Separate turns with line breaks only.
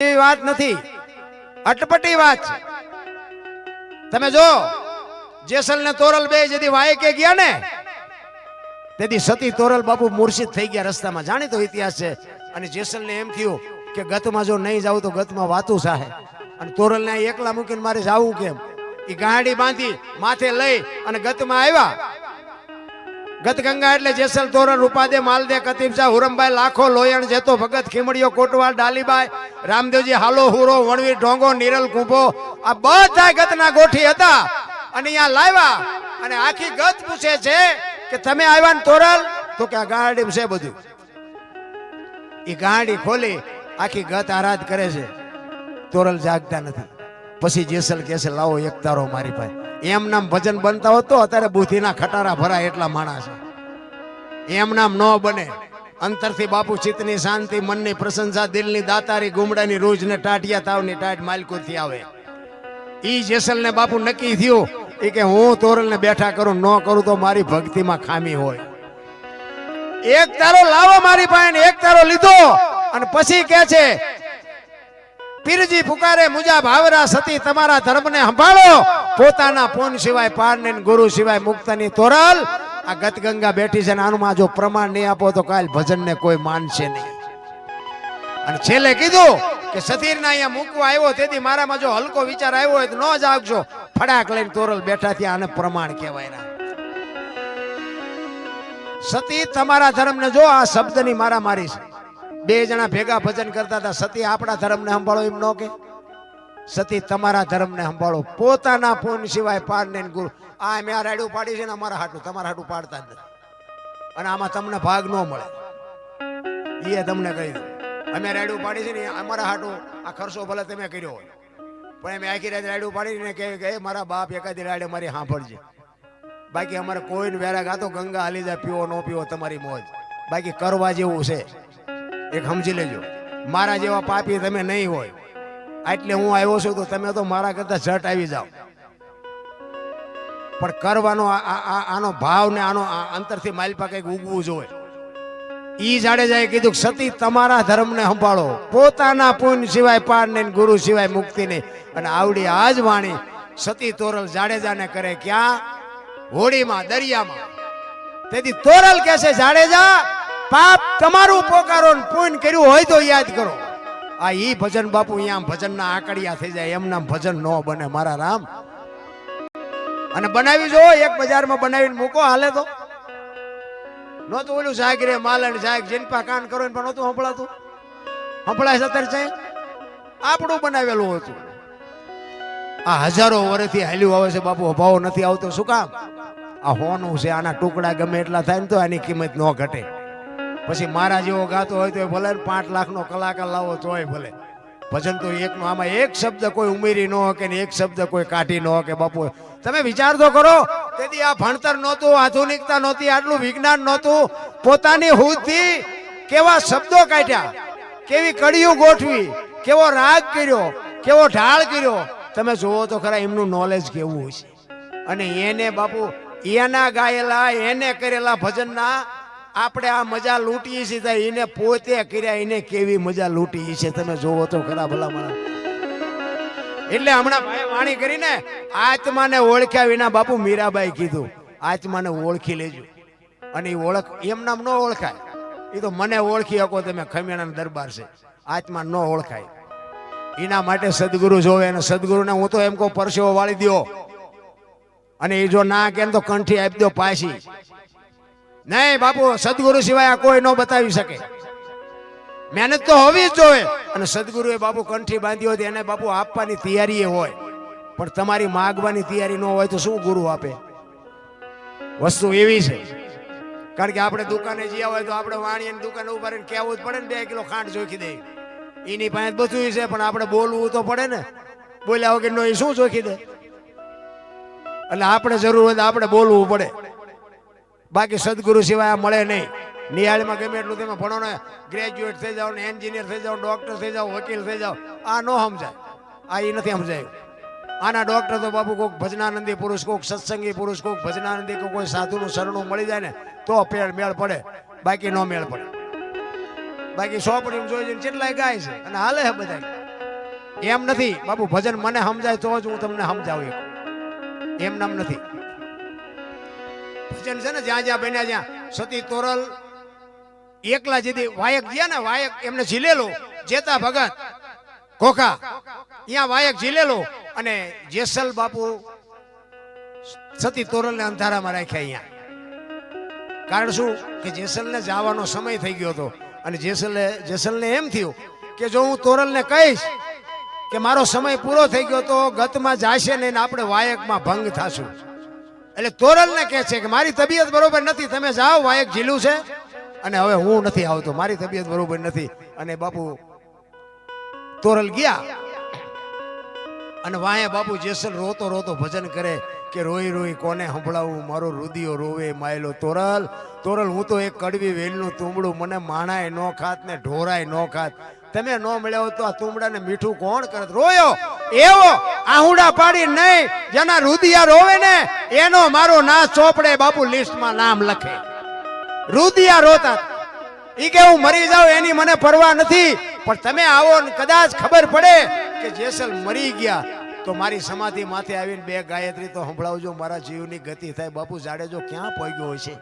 વાત નથી. અટપટી વાત. છે તમે જો જેસલ ને તોરલ બે જેથી વાયકે ગયા ને, તેથી સતી તોરલ બાપુ મૂર્છિત થઈ ગયા રસ્તામાં. જાણીતો ઇતિહાસ છે. અને જેસલ ને એમ થયું કે ગતમાં જો નહીં જાવ તો ગતમાં વાતું સાહે. અને તોરલ ને એકલા મૂકીને મારે જાવું કેમ? એ ગાડી બાંધી માથે લઈ અને ગતમાં આવ્યા. ગત ગંગા એટલે જેસલ તોરણ, રૂપાદે, માલદે કતીબ હુરમભાઈ, લાખો, લોયણ, જેતો ભગત, ખીમડીયો કોટવાલ ડાલીબાઈ, રામદેવજી, હાલો, હુરો વણવીર ઢોંગો, નિરલ, કુંભો, આ બધા ગતના ગોઠી હતા. અને અહીંયા લાવ્યા અને આખી ગત પૂછે છે કે તમે આવ્યા ને તોરલ તો કે આ ગાડી છે બધું. એ ગાડી ખોલી, આખી ગત આરાધ કરે છે. તોરલ જાગતા નથી. પછી જેસલ કહે છે લાવો એક તારો મારી પાસે. એમ નામ ભજન બનતા હોત અત્યારે બુદ્ધિના ખટારા ભરાય એટલા માણસ. એમ નામ ન બને. અંતરથી બાપુ ચિત્તની શાંતિ, મનની પ્રશંસા, દિલની દાતારી, ગુમડાની રોજ ને ટાટિયા, તાવની ટાટ માલકોથી આવે. ઈ જેસલ ને બાપુ નક્કી થયું એ કે હું તોરલ ને બેઠા કરું, ન કરું તો મારી ભક્તિમાં ખામી હોય. એક તારો લાવો મારી પાસે એક તારો લીધો. અને પછી કે છે પીરજી પુકારે, મુજા ભાવરા સતી, તમારા ધર્મને સંભાળો. પોતાના પોન સિવાય પારને ને ગુરુ સિવાય મુક્તની તોરલ, આ ગતગંગા બેઠી છે આનુમાં જો પ્રમાણ નહીં આપો તો કાલ ભજનને કોઈ માનશે નહીં. અને છેલ્લે કીધું કે સતીરના અહીંયા મૂકવા આવ્યો, તેથી મારામાં જો હલકો વિચાર આવ્યો હોય તો ન જાગજો ફડાક લઈને તોરલ બેઠા થયા આને પ્રમાણ કહેવાય સતી, તમારા ધર્મને જો આ શબ્દની મારા મારી છે. બે જણા ભેગા ભજન કરતા હતા. સતી આપણા ધર્મને સંભાળો એમ ન કે. સતી તમારા ધર્મને સંભાળો. પોતાના પૂન સિવાય પાડ ને ગુરુ. આ મેં આ રાડ્યું પાડી છે ને અમારા હાટું. તમારા હાટું પાડતા જ નથી. અને આમાં તમને ભાગ ન મળે. એ તમને કહી દઉં અમે રાડ્યું પાડી છે ને અમારા હાટું. આ ખર્ચો ભલે તમે કર્યો હોય. પણ અમે આખી રાત રાડ્યું પાડીને કહે કે મારા બાપ એકાદી રાડે મારી સાંભળજે. બાકી અમારે કોઈને વેરા ગાતો, ગંગા હાલી જાય, પીવો, ન પીવો તમારી મોજ. બાકી કરવા જેવું છે. એક સમજી લેજો. મારા જેવા પાપી તમે નહીં હોય. એટલે હું આવ્યો છું તો તમે તો મારા કરતા ઝટ આવી જાઓ. પણ કરવાનો આ- આ- આ- આનો ભાવ ને આનો આ અંતરથી માલપા કંઈક ઉગવું જોઈએ. ઈ જાડેજાએ કીધું સતી તમારા ધર્મને સંભાળો. પોતાના પુણ્ય સિવાય પાર નહીં, ગુરુ સિવાય મુક્તિ નહીં. અને આવડી આજ વાણી સતી તોરલ જાડેજાને કરે ક્યાં? હોળીમાં દરિયામાં. તેથી તોરલ કહે છે, જાડેજા પાપ તમારું પોકારો ને પુણ્ય કર્યું હોય તો યાદ કરો. આ ઈ ભજન બાપુ અહીંયા ભજનના આકડિયા થઈ જાય એમના ભજન ન બને મારા રામ. અને બનાવી જો, એક બજારમાં બનાવીને મૂકો હાલે તો. નહોતું ઓલું શાક રે માલણ શાક જીનપા કાન કરો પણ નહોતું સંભળાતું. સંભળાય છે અત્યારે સાહેબ? આપણું બનાવેલું હતું. આ હજારો વર્ષથી હાલ્યું આવે છે બાપુ, અભાવ નથી આવતો. શું કામ? આ હોનું છે, આના ટુકડા ગમે એટલા થાય ને તો આની કિંમત ન ઘટે. પછી મારા જેવો ગાતો હોય તો ભલે પાંચ લાખનો કલાકાર લાવો તોય ભલે. ભજન તો એકનો, આમાં એક શબ્દ કોઈ ઉમેરી ન ને એક શબ્દ કોઈ કાઢી ન કે બાપુ, તમે વિચાર તો કરો, તેથી આ ભણતર નહોતું, આધુનિકતા નહોતી, આટલું વિજ્ઞાન નહોતું. પોતાની હુદથી કેવા શબ્દો કાઢ્યા? કેવી કડીઓ ગોઠવી? કેવો રાગ કર્યો? કેવો ઢાળ કર્યો? તમે જોવો તો ખરા એમનું નોલેજ કેવું છે અને એને બાપુ, એના ગાયેલા, એને કરેલા ભજનના આપણે આ મજા લૂંટીએ છીએ એને પોતે કર્યા, એને કેવી મજા લૂંટીએ છે તમે જોવો તો ખરા ભલા માણસ એટલે હમણાં ભાઈ વાણી કરીને આત્માને ઓળખ્યા વિના બાપુ મીરાબાઈ કીધું, આત્માને ઓળખી લેજો. અને એ ઓળખ, એમ નામ ન ઓળખાય. એ તો મને ઓળખી શકો તમે, ખમેણાના દરબાર છે. આત્મા ન ઓળખાય. એના માટે સદગુરુ જોવે અને સદગુરુને હું તો એમ કહું, પરસેવો વાળી દ્યો. અને એ જો ના કેમ તો કંઠી આપી દો પાછી. નહીં, બાપુ, સદગુરુ સિવાય આ કોઈ ન બતાવી શકે. મહેનત તો હોવી જ જોઈએ. અને સદગુરુએ બાપુ કંઠી બાંધી હોય એને બાપુ આપવાની તૈયારી હોય. પણ તમારી માગવાની તૈયારી ન હોય તો શું ગુરુ આપે? વસ્તુ એવી છે. કારણ કે આપણે દુકાને જ્યાં હોય તો આપણે વાણીની દુકાને ઊભા રહીને કહેવું જ પડે ને, બે કિલો ખાંડ જોખી દે. એની પાસે બધું છે, પણ આપણે બોલવું તો પડે ને. બોલ્યા વગર નો એ શું જોખી દે? એટલે આપણે જરૂર હોય તો આપણે બોલવું પડે. બાકી સદગુરુ સિવાય મળે નહીં. નિહાળમાં ગમે એટલું તમે ભણો ને ગ્રેજ્યુએટ થઈ જાઓ ને એન્જિનિયર થઈ જાઓ ડૉક્ટર થઈ જાઓ, વકીલ થઈ જાઓ, આ ન સમજાય. આ એ નથી સમજાયું. આના ડૉક્ટર તો બાપુ કોઈક ભજનાનંદી પુરુષ કોઈક સત્સંગી પુરુષ કોઈક ભજનાનંદી કે કોઈ સાધુનું શરણું મળી જાય ને, તો પેળ મેળ પડે. બાકી ન મેળ પડે. બાકી સોપડીમાં જોઈ જઈને કેટલાય ગાય છે. અને હાલે છે બધા એમ નથી. બાપુ ભજન મને સમજાય તો જ હું તમને સમજાવું. એમ નામ નથી. ભજન છે ને, જ્યાં જ્યાં બન્યા જ્યાં સતી તોરલ, એકલા જેથી વાયક ગયા ને, વાયક એમને ઝીલેલો, જેતા ભગત કોખા ત્યાં વાયક ઝીલેલો અને જેસલ બાપુ સતી તોરલને અંધારામાં રાખ્યા અહીંયા. કારણ શું? કે જેસલને જવાનો સમય થઈ ગયો હતો. અને જેસલે, જેસલને એમ થયું કે જો હું તોરલને કહીશ કે મારો સમય પૂરો થઈ ગયો તો ગતમાં જાશે નહીં ને આપણે વાયકમાં ભંગ થાશું. એટલે તોરલને કે છે કે મારી તબિયત બરોબર નથી, તમે જાઓ વાયક ઝીલું છે. અને હવે હું નથી આવતો, મારી તબિયત બરોબર નથી. અને બાપુ તોરલ ગયા. અને વાયા બાપુ જેસલ રોતો રોતો ભજન કરે કે રોઈ રોઈ કોને સંભળાવું, મારો રુદિયો રોવે માયલો તોરલ. તોરલ, હું તો એક કડવી વેલનું તુંબડું, મને માણાય નો ખાત ને ઢોરાય નો ખાત. તમે નો મળ્યા તો આ તુંબડાને મીઠું કોણ કરત? રોયો, એવો આહુડા પાડી નહીં, જેના રુદિયા રોવે ને, એનો મારો ના ચોપડે બાપુ લિસ્ટમાં નામ લખે. રુદિયા રોતા. ઈ કે હું મરી જાઉં, એની મને પરવા નથી. પણ તમે આવો ને કદાચ ખબર પડે કે જેસલ મરી ગયા, તો મારી સમાધિ માથે આવીને બે ગાયત્રી તો સંભળાવજો, મારા જીવની ગતિ થાય. બાપુ જાડેજો ક્યાં પહોંચ્યો હોય છે